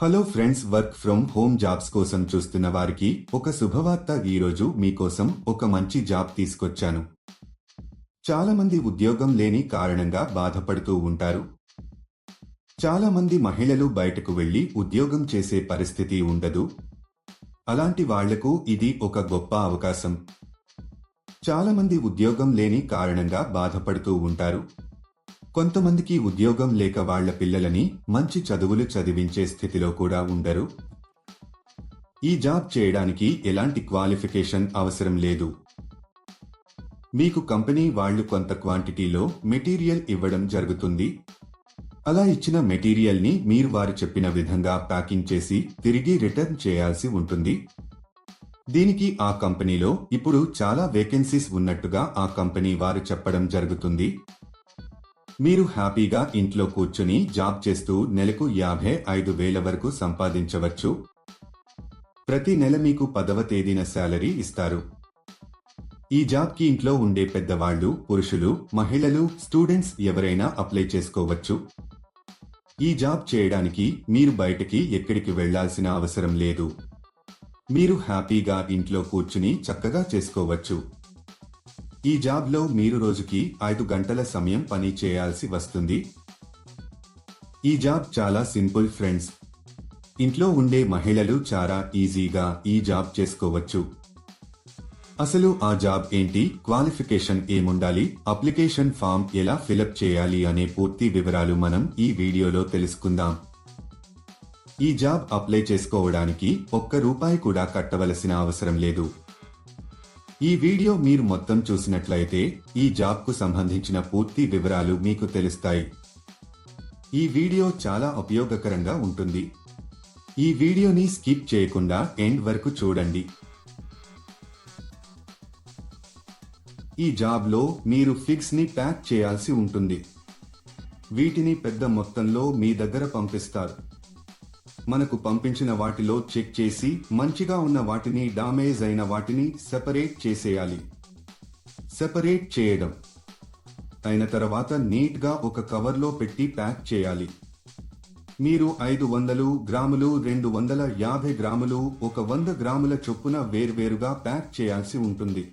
Hello friends work from home jobs కోసం చూస్తున్న వారికి ఒక శుభవార్త ఈరోజు మీకోసం ఒక మంచి జాబ్ తీసుకొచ్చాను. చాలా మంది ఉద్యోగం లేని కారణంగా బాధపడుతూ ఉంటారు. చాలా మంది మహిళలు బయటకు వెళ్ళి ఉద్యోగం చేసే పరిస్థితి ఉండదు. అలాంటి వాళ్ళకు ఇది ఒక గొప్ప అవకాశం. చాలా మంది ఉద్యోగం లేని కారణంగా బాధపడుతూ ఉంటారు. కొంతమందికి ఉద్యోగం లేక వాళ్ళ పిల్లలని మంచి చదువులు చదివించే స్థితిలో కూడా ఉండరు. ఈ జాబ్ చేయడానికి ఎలాంటి క్వాలిఫికేషన్ అవసరం లేదు. మీకు కంపెనీ వాళ్ళు కొంత క్వాంటిటీలో మెటీరియల్ ఇవ్వడం జరుగుతుంది. అలా ఇచ్చిన మెటీరియల్ని మీరు వారు చెప్పిన విధంగా ప్యాకింగ్ చేసి తిరిగి రిటర్న్ చేయాల్సి ఉంటుంది. దీనికి ఆ కంపెనీలో ఇప్పుడు చాలా వేకెన్సీస్ ఉన్నట్టుగా ఆ కంపెనీ వారు చెప్పడం జరుగుతుంది. మీరు హ్యాపీగా ఇంట్లో కూర్చుని జాబ్ చేస్తూ నెలకు యాభై ఐదు వేల వరకు సంపాదించవచ్చు. ప్రతి నెల మీకు పదవ తేదీన శాలరీ ఇస్తారు. ఈ జాబ్కి ఇంట్లో ఉండే పెద్దవాళ్ళు పురుషులు మహిళలు స్టూడెంట్స్ ఎవరైనా అప్లై చేసుకోవచ్చు. ఈ జాబ్ చేయడానికి మీరు బయటకి ఎక్కడికి వెళ్ళాల్సిన అవసరం లేదు. మీరు హ్యాపీగా ఇంట్లో కూర్చుని చక్కగా చేసుకోవచ్చు. ఈ జాబ్లో మీరు రోజుకి ఐదు గంటల సమయం పని చేయాల్సి వస్తుంది. ఈ జాబ్ చాలా సింపుల్ ఫ్రెండ్స్. ఇంట్లో ఉండే మహిళలు చాలా ఈజీగా ఈ జాబ్ చేసుకోవచ్చు. అసలు ఆ జాబ్ ఏంటి? క్వాలిఫికేషన్ ఏముండాలి? అప్లికేషన్ ఫామ్ ఎలా ఫిలప్ చేయాలి అనే పూర్తి వివరాలు మనం ఈ వీడియోలో తెలుసుకుందాం. ఈ జాబ్ అప్లై చేసుకోవడానికి ఒక్క రూపాయి కూడా కట్టవలసిన అవసరం లేదు. ఈ వీడియో మీరు మొత్తం చూసినట్లయితే ఈ జాబ్కు సంబంధించిన పూర్తి వివరాలు మీకు తెలుస్తాయి. ఈ వీడియో చాలా ఉపయోగకరంగా ఉంటుంది. ఈ వీడియోని స్కిప్ చేయకుండా ఎండ్ వరకు చూడండి. ఈ జాబ్లో మీరు ఫిగ్స్ని ప్యాక్ చేయాల్సి ఉంటుంది. వీటిని పెద్ద మొత్తంలో మీ దగ్గర పంపిస్తారు. మనకు పంపించిన వాటిలో చెక్ చేసి మంచిగా ఉన్న వాటిని డామేజ్ అయిన వాటిని సెపరేట్ చేసేయాలి. సెపరేట్ చేయడం. అయిన తర్వాత నీట్గా ఒక కవర్లో పెట్టి ప్యాక్ చేయాలి. మీరు ఐదు వందలు గ్రాములు రెండు వందల యాభై గ్రాములు ఒక వంద గ్రాముల చొప్పున వేర్వేరుగా ప్యాక్ చేయాల్సి ఉంటుంది.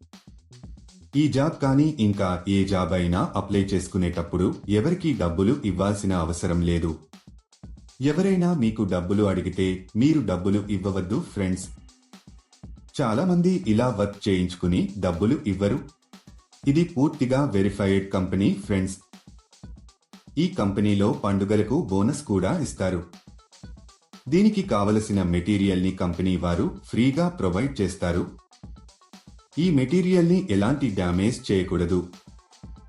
ఈ జాబ్ కానీ ఇంకా ఏ జాబ్ అయినా అప్లై చేసుకునేటప్పుడు ఎవరికి డబ్బులు ఇవ్వాల్సిన అవసరం లేదు. ఎవరైనా మీకు డబ్బులు అడిగితే మీరు డబ్బులు ఇవ్వవద్దు ఫ్రెండ్స్. చాలామంది ఇలా వర్క్ చేయించుకుని డబ్బులు ఇవ్వరు. ఇది పూర్తిగా వెరిఫైడ్ కంపెనీ ఫ్రెండ్స్. ఈ కంపెనీలో పండుగలకు బోనస్ కూడా ఇస్తారు. దీనికి కావలసిన మెటీరియల్ని కంపెనీ వారు ఫ్రీగా ప్రొవైడ్ చేస్తారు. ఈ మెటీరియల్ని ఎలాంటి డ్యామేజ్ చేయకూడదు.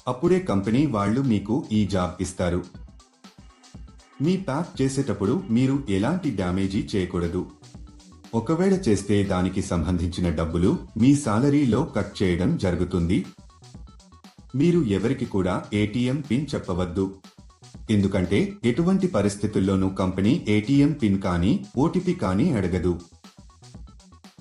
అప్పుడే కంపెనీ వాళ్ళు మీకు ఈ జాబ్ ఇస్తారు. మీ ప్యాక్ చేసేటప్పుడు మీరు ఎలాంటి డ్యామేజీ చేయకూడదు. ఒకవేళ చేస్తే దానికి సంబంధించిన డబ్బులు మీ సాలరీలో కట్ చేయడం జరుగుతుంది. మీరు ఎవరికి కూడా ఏటీఎం పిన్ చెప్పవద్దు. ఎందుకంటే ఎటువంటి పరిస్థితుల్లోనూ కంపెనీ ఏటీఎం పిన్ కానీ ఓటీపీ కానీ అడగదు.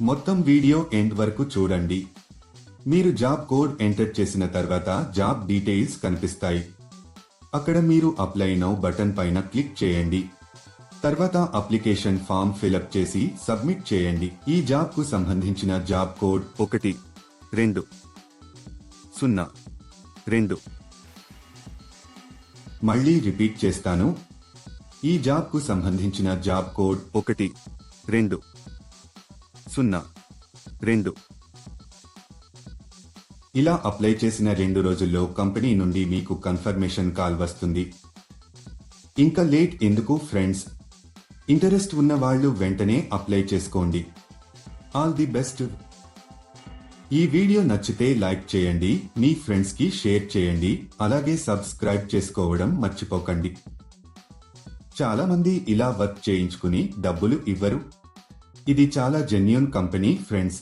మొత్తం వీడియో ఎండ్ వరకు చూడండి. మీరు జాబ్ కోడ్ ఎంటర్ చేసిన తర్వాత జాబ్ డీటెయిల్స్ కనిపిస్తాయి. అక్కడ మీరు అప్లై నౌ బటన్ పైన క్లిక్ చేయండి. తర్వాత అప్లికేషన్ ఫామ్ ఫిలప్ చేసి సబ్మిట్ చేయండి. ఈ జాబ్కు సంబంధించిన జాబ్ కోడ్ ఒకటి రెండు సున్నా రెండు. మళ్ళీ రిపీట్ చేస్తాను. ఈ జాబ్కు సంబంధించిన జాబ్ కోడ్ ఒకటి రెండు. సున్నా. రెండు. ఇలా అప్లై చేసిన రెండు రోజుల్లో కంపెనీ నుండి మీకు కన్ఫర్మేషన్ కాల్ వస్తుంది. ఇంకా లేట్ ఎందుకు ఫ్రెండ్స్? ఇంటరెస్ట్ ఉన్న వాళ్ళు వెంటనే అప్లై చేసుకోండి. All the best. ఈ వీడియో నచ్చితే లైక్ చేయండి మీ ఫ్రెండ్స్కి షేర్ చేయండి అలాగే సబ్స్క్రైబ్ చేసుకోవడం మర్చిపోకండి. చాలా మంది ఇలా వర్క్ చేయించుకుని డబ్బులు ఇవ్వరు. ఇది చాలా జెన్యున్ కంపెనీ ఫ్రెండ్స్